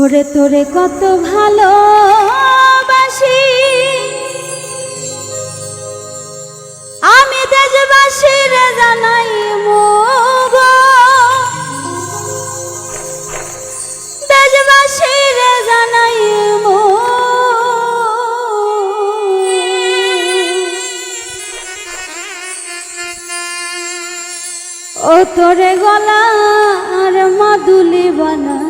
ওরে তোরে কত ভালোবাসি। আমি দেশবাসীর জানাই মুগ দেশবাসীর জানাই ও তোরে গলার মাদুলি বানাই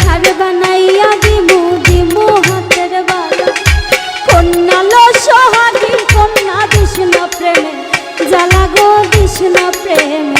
হার বানাইয়া দিমু দিমু হাতের বালা। কন্যা লো সোহাগী, কন্যা দিস না প্রেমে। জ্বালা গো দিস না প্রেমে।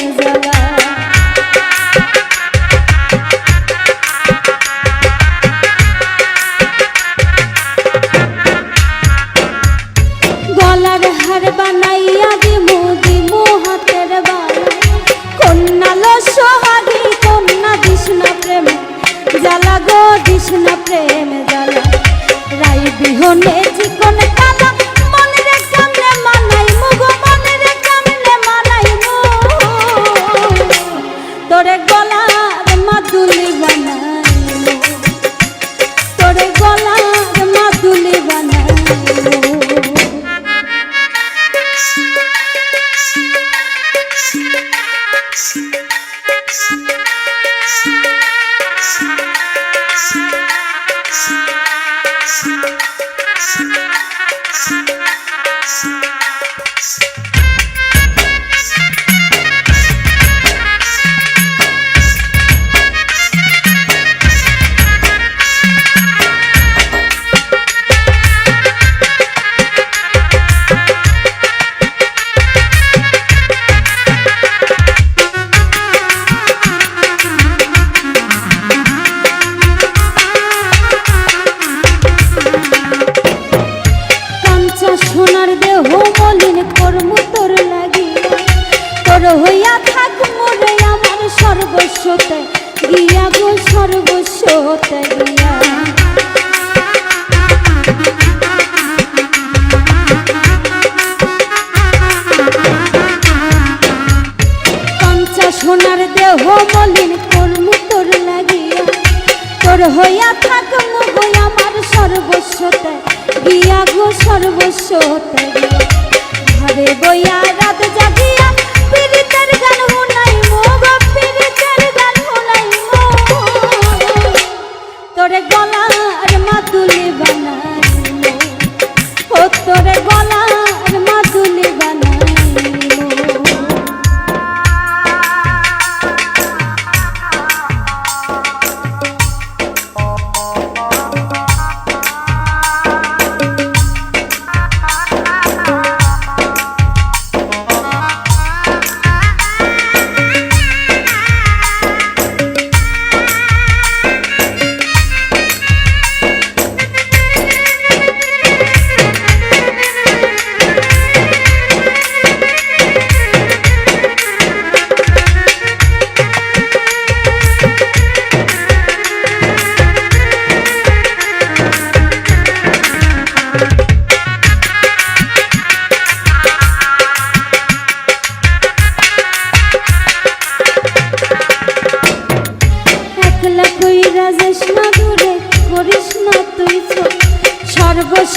হইয়া থাক মোরে আমার সর্বস্বতে গিয়া গো সর্বস্বতে গিয়া সোনার দেহ মলিন কর্ম তোর লাগিয়া তোর হইয়া থাক মুগই আমার সর্বস্বতে গিয়া গো সর্বস্বতে। ঘরে বইয়া রাত জাগিয়া গলার মাতুলি বানাই ও তোরে গলার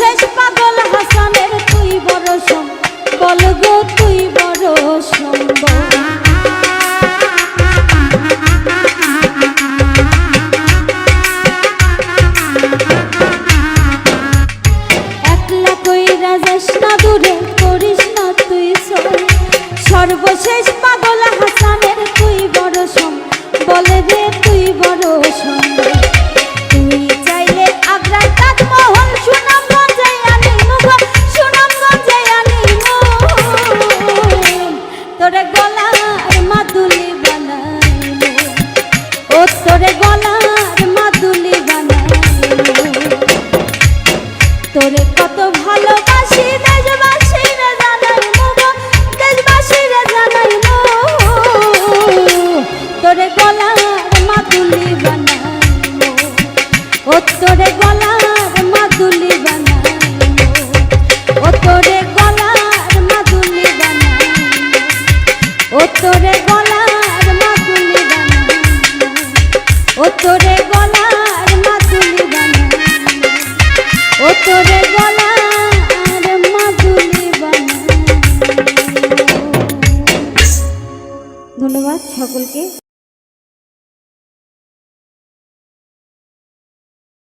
শেষ পাগল হাসানের তুই বড় সম বল তুই বড় সম্ভব